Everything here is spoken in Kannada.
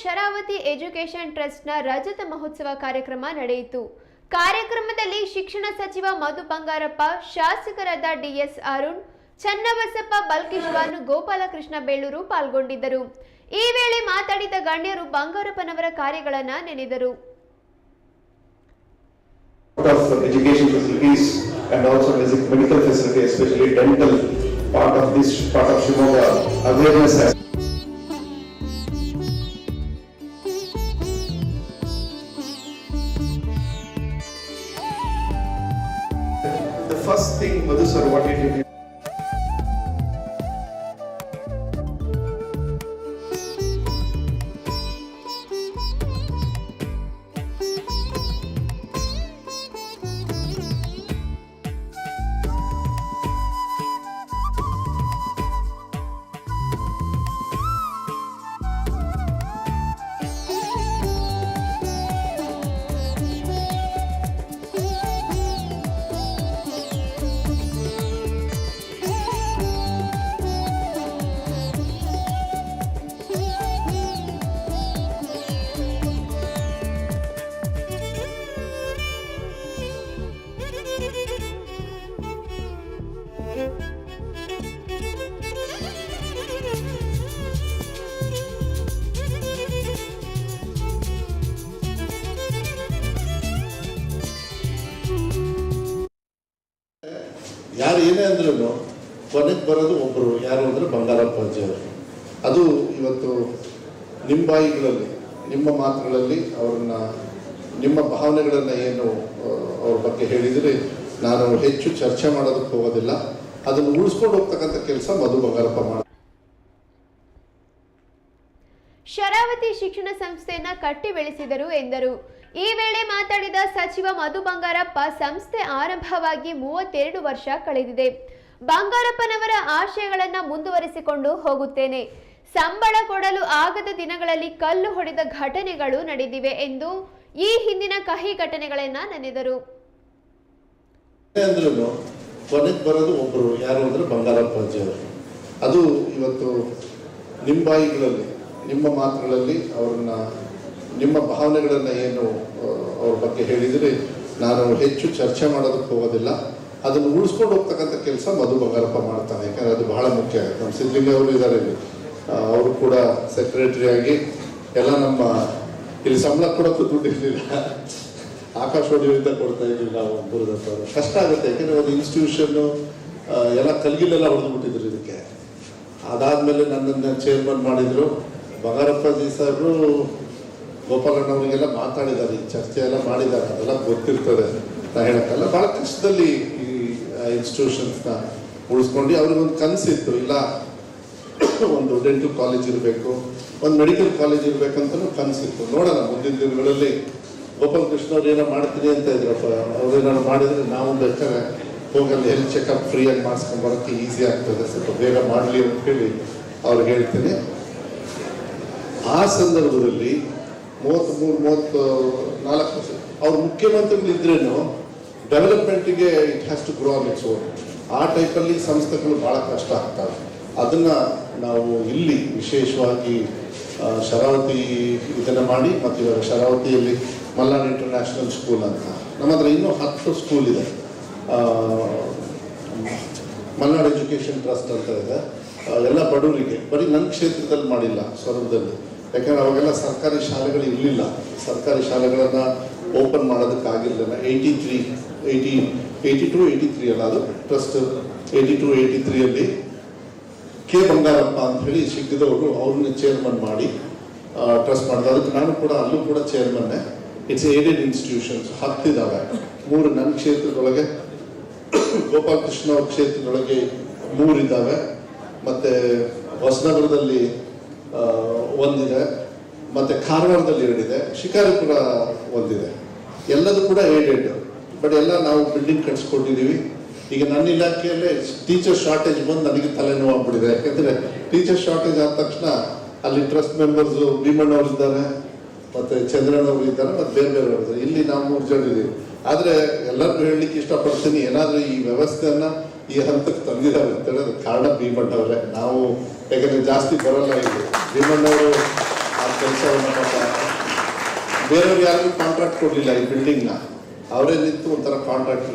ಶರಾವತಿ ಎಜುಕೇಷನ್ ಟ್ರಸ್ಟ್ನ ರಜತ ಮಹೋತ್ಸವ ಕಾರ್ಯಕ್ರಮ ನಡೆಯಿತು. ಕಾರ್ಯಕ್ರಮದಲ್ಲಿ ಶಿಕ್ಷಣ ಸಚಿವ ಮಧು ಬಂಗಾರಪ್ಪ, ಶಾಸಕರಾದ ಡಿಎಸ್ ಅರುಣ್, ಚನ್ನಬಸಪ್ಪ ಬಲ್ಕಿಶ್ವಾನ್, ಗೋಪಾಲಕೃಷ್ಣ ಬೇಳೂರು ಪಾಲ್ಗೊಂಡಿದ್ದರು. ಈ ವೇಳೆ ಮಾತಾಡಿದ ಗಣ್ಯರು ಬಂಗಾರಪ್ಪನವರ ಕಾರ್ಯಗಳನ್ನ ನೆನೆದರು. मध्ये सर्वांनी ಯಾರು ಏನೇ ಅಂದ್ರೂ ಕೊನೆಗೆ ಬರೋದು ಒಬ್ಬರು ಯಾರು ಅಂದರೆ ಬಂಗಾರಪ್ಪ ಅಜ್ಜಿಯವರು ಅದು ಇವತ್ತು ನಿಮ್ಮ ಬಾಯಿಗಳಲ್ಲಿ, ನಿಮ್ಮ ಮಾತುಗಳಲ್ಲಿ ಅವ್ರನ್ನ, ನಿಮ್ಮ ಭಾವನೆಗಳನ್ನು ಏನು ಅವ್ರ ಬಗ್ಗೆ ಹೇಳಿದರೆ ನಾನು ಹೆಚ್ಚು ಚರ್ಚೆ ಮಾಡೋದಕ್ಕೆ ಹೋಗೋದಿಲ್ಲ. ಅದನ್ನು ಉಳಿಸ್ಕೊಂಡು ಹೋಗ್ತಕ್ಕಂಥ ಕೆಲಸ ಮಧು ಬಂಗಾರಪ್ಪ ಮಾಡ ಶರಾವತಿ ಶಿಕ್ಷಣ ಸಂಸ್ಥೆಯನ್ನ ಕಟ್ಟಿ ಬೆಳೆಸಿದರು ಎಂದರು. ಈ ವೇಳೆ ಮಾತಾಡಿದ ಸಚಿವ ಮಧು ಬಂಗಾರಪ್ಪ, ಸಂಸ್ಥೆ ಆರಂಭವಾಗಿ ಮೂವತ್ತೆರಡು ವರ್ಷ ಕಳೆದಿದೆ. ಬಂಗಾರಪ್ಪನವರ ಆಶಯಗಳನ್ನ ಮುಂದುವರಿಸಿಕೊಂಡು ಹೋಗುತ್ತೇನೆ. ಸಂಬಳ ಕೊಡಲು ಆಗದ ದಿನಗಳಲ್ಲಿ ಕಲ್ಲು ಹೊಡೆದ ಘಟನೆಗಳು ನಡೆದಿವೆ ಎಂದು ಈ ಹಿಂದಿನ ಕಹಿ ಘಟನೆಗಳನ್ನ ನೆನೆದರು. ಬರೋದು ಒಬ್ಬರು ಯಾರು ಅಂದ್ರೆ ಅದು ಇವತ್ತು ನಿಮ್ಮ ಬಾಯಿಗಳಲ್ಲಿ, ನಿಮ್ಮ ಮಾತುಗಳಲ್ಲಿ ಅವ್ರನ್ನ ನಿಮ್ಮ ಭಾವನೆಗಳನ್ನು ಏನು ಅವ್ರ ಬಗ್ಗೆ ಹೇಳಿದರೆ ನಾನು ಹೆಚ್ಚು ಚರ್ಚೆ ಮಾಡೋದಕ್ಕೆ ಹೋಗೋದಿಲ್ಲ. ಅದನ್ನು ಉಳಿಸ್ಕೊಂಡು ಹೋಗ್ತಕ್ಕಂಥ ಕೆಲಸ ಮಧು ಬಂಗಾರಪ್ಪ ಮಾಡ್ತಾನೆ. ಯಾಕಂದರೆ ಅದು ಬಹಳ ಮುಖ್ಯ. ನಮ್ಮ ಸಿದ್ಲಿಂಗ ಅವರು ಇದ್ದಾರೆ ಇಲ್ಲಿ. ಅವರು ಕೂಡ ಸೆಕ್ರೆಟರಿಯಾಗಿ ಎಲ್ಲ ನಮ್ಮ, ಇಲ್ಲಿ ಸಂಬಳ ಕೊಡೋಕ್ಕೂ ದುಡ್ಡು ಇರಲಿಲ್ಲ. ಆಕಾಶವಾಣಿಯಿಂದ ಕೊಡ್ತಾ ಇರಲಿಲ್ಲ ನಾವು ಗುರುದತ್ತ ಅವರು ಕಷ್ಟ ಆಗುತ್ತೆ. ಯಾಕೆಂದರೆ ಒಂದು ಇನ್ಸ್ಟಿಟ್ಯೂಷನ್ನು ಎಲ್ಲ ಕಲ್ಗಿಲೆಲ್ಲ ಹೊಡೆದ್ಬಿಟ್ಟಿದ್ರು ಇದಕ್ಕೆ. ಅದಾದಮೇಲೆ ನನ್ನನ್ನು ಚೇರ್ಮನ್ ಮಾಡಿದರು. ಬಂಗಾರಪ್ಪಾಜಿ ಸಾಹೇಬರು ಗೋಪಾಲಣ್ಣವರಿಗೆಲ್ಲ ಮಾತಾಡಿದ್ದಾರೆ, ಈ ಚರ್ಚೆ ಎಲ್ಲ ಮಾಡಿದ್ದಾರೆ, ಅದೆಲ್ಲ ಗೊತ್ತಿರ್ತದೆ ನಾ ಹೇಳಕ್ಕಲ್ಲ. ಭಾಳ ಕಷ್ಟದಲ್ಲಿ ಈ ಇನ್ಸ್ಟಿಟ್ಯೂಷನ್ಸ್ನ ಉಳಿಸ್ಕೊಂಡು ಅವ್ರಿಗೊಂದು ಕನಸಿತ್ತು, ಇಲ್ಲ ಒಂದು ಡೆಂಟಲ್ ಕಾಲೇಜ್ ಇರಬೇಕು, ಒಂದು ಮೆಡಿಕಲ್ ಕಾಲೇಜ್ ಇರಬೇಕಂತಲೂ ಕನಸಿತ್ತು. ನೋಡೋಣ, ಮುಂದಿನ ದಿನಗಳಲ್ಲಿ ಗೋಪಾಲ ಕೃಷ್ಣ ಅವ್ರು ಏನೋ ಮಾಡ್ತೀನಿ ಅಂತ ಇದ್ರಪ್ಪ ಅವ್ರೇನಾದ್ರು ಮಾಡಿದ್ರೆ ನಾವು ಬೇಕಾದ್ರೆ ಹೋಗಲ್ಲಿ ಹೆಲ್ತ್ ಚೆಕಪ್ ಫ್ರೀಯಾಗಿ ಮಾಡಿಸ್ಕೊಂಡು ಬರೋಕ್ಕೆ ಈಸಿ ಆಗ್ತದೆ. ಸ್ವಲ್ಪ ಬೇಗ ಮಾಡಲಿ ಅಂತ ಹೇಳಿ ಅವ್ರು ಹೇಳ್ತೀನಿ. ಆ ಸಂದರ್ಭದಲ್ಲಿ ಮೂವತ್ತ್ಮೂರು ಮೂವತ್ತು ನಾಲ್ಕು ವರ್ಷ. ಅವ್ರು ಮುಖ್ಯಮಂತ್ರಿಗಳಿದ್ರೇನು ಡೆವಲಪ್ಮೆಂಟಿಗೆ it has to grow on its own ಆ ಟೈಪಲ್ಲಿ ಸಂಸ್ಥೆಗಳು ಭಾಳ ಕಷ್ಟ ಆಗ್ತವೆ. ಅದನ್ನು ನಾವು ಇಲ್ಲಿ ವಿಶೇಷವಾಗಿ ಶರಾವತಿ ಇದನ್ನು ಮಾಡಿ ಮತ್ತು ಇವಾಗ ಶರಾವತಿಯಲ್ಲಿ ಮಲ್ನಾಡ್ ಇಂಟರ್ನ್ಯಾಷನಲ್ ಸ್ಕೂಲ್ ಅಂತ. ನಮ್ಮ ಹತ್ರ ಇನ್ನೂ ಹತ್ತು ಸ್ಕೂಲ್ ಇದೆ. ಮಲ್ನಾಡ್ ಎಜುಕೇಷನ್ ಟ್ರಸ್ಟ್ ಅಂತ ಇದೆ. ಎಲ್ಲ ಬಡವರಿಗೆ, ಬರೀ ನನ್ನ ಕ್ಷೇತ್ರದಲ್ಲಿ ಮಾಡಿಲ್ಲ, ಸ್ವರ್ಗದಲ್ಲಿ. ಯಾಕಂದ್ರೆ ಅವಾಗೆಲ್ಲ ಸರ್ಕಾರಿ ಶಾಲೆಗಳು ಇರಲಿಲ್ಲ. ಸರ್ಕಾರಿ ಶಾಲೆಗಳನ್ನು open ಮಾಡೋದಕ್ಕಾಗಿರಲಿಲ್ಲ. Eighty three eighty eighty two eighty three ಅಲ್ಲ ಅದು? ಟ್ರಸ್ಟ್ ಏಯ್ಟಿ ಟು ಏಯ್ಟಿ ತ್ರೀಯಲ್ಲಿ ಕೆ. ಬಂಗಾರಪ್ಪ ಅಂತ ಹೇಳಿ ಸಿಕ್ಕಿದವರು, ಅವ್ರನ್ನ ಚೇರ್ಮನ್ ಮಾಡಿ ಟ್ರಸ್ಟ್ ಮಾಡಿದೆ ಅದಕ್ಕೆ ನಾನು ಕೂಡ ಅಲ್ಲೂ ಕೂಡ ಚೇರ್ಮನ್ನೇ ಇಟ್ಸ್ ಏಡೆಡ್ ಇನ್ಸ್ಟಿಟ್ಯೂಷನ್ಸ್ ಹತ್ತಿದ್ದಾವೆ ಮೂರು ನನ್ನ ಕ್ಷೇತ್ರದೊಳಗೆ, ಗೋಪಾಲಕೃಷ್ಣ ಕ್ಷೇತ್ರದೊಳಗೆ ಮೂರಿದ್ದಾವೆ. ಮತ್ತು ಹೊಸನಗರದಲ್ಲಿ ಒಂದಿದೆ, ಮತ್ತು ಕಾರವಾರದಲ್ಲಿ ಎರಡಿದೆ, ಶಿಕಾರಿಪುರ ಒಂದಿದೆ. ಎಲ್ಲದೂ ಕೂಡ ಏಡೆಡ್ ಬಟ್ ಎಲ್ಲ ನಾವು ಬಿಲ್ಡಿಂಗ್ ಕಟ್ಸ್ಕೊಂಡಿದ್ದೀವಿ ಈಗ ನನ್ನ ಇಲಾಖೆಯಲ್ಲೇ ಟೀಚರ್ ಶಾರ್ಟೇಜ್ ಬಂದು ನನಗೆ ತಲೆನೋವು ಆಗ್ಬಿಟ್ಟಿದೆ. ಯಾಕೆಂದರೆ ಟೀಚರ್ ಶಾರ್ಟೇಜ್ ಆದ ತಕ್ಷಣ ಅಲ್ಲಿ ಟ್ರಸ್ಟ್ ಮೆಂಬರ್ಸು ಭೀಮಣ್ಣವ್ರು ಇದ್ದಾರೆ, ಮತ್ತು ಚಂದ್ರಣ್ಣ ಅವರು ಇದ್ದಾರೆ, ಮತ್ತು ಬೇರೆ ಬೇರೆ ಇದ್ದಾರೆ. ಇಲ್ಲಿ ನಾವು ಮೂರು ಜನ ಇದ್ದೀವಿ ಆದರೆ ಎಲ್ಲರಿಗೂ ಹೇಳಲಿಕ್ಕೆ ಇಷ್ಟಪಡ್ತೀನಿ, ಏನಾದರೂ ಈ ವ್ಯವಸ್ಥೆಯನ್ನು ಈ ಹಂತಕ್ಕೆ ತಂದಿದ್ದಾರೆ ಅಂತ ಅದಕ್ಕೆ ಕಾರಣ ಭೀಮಣ್ಣವರೇ ನಾವು ಯಾಕಂದರೆ ಜಾಸ್ತಿ ಬರಲ್ಲ ಇಲ್ಲಿ. ಭೀಮಣ್ಣವರು ಆ ಕೆಲಸ ಕೆಲಸವನ್ನು ಬೇರೆಯವ್ರು ಯಾರಿಗೂ ಕಾಂಟ್ರಾಕ್ಟ್ ಕೊಡಲಿಲ್ಲ ಈ ಬಿಲ್ಡಿಂಗ್ನ ಅವರೇ ನಿಂತು ಒಂಥರ ಕಾಂಟ್ರಾಕ್ಟ್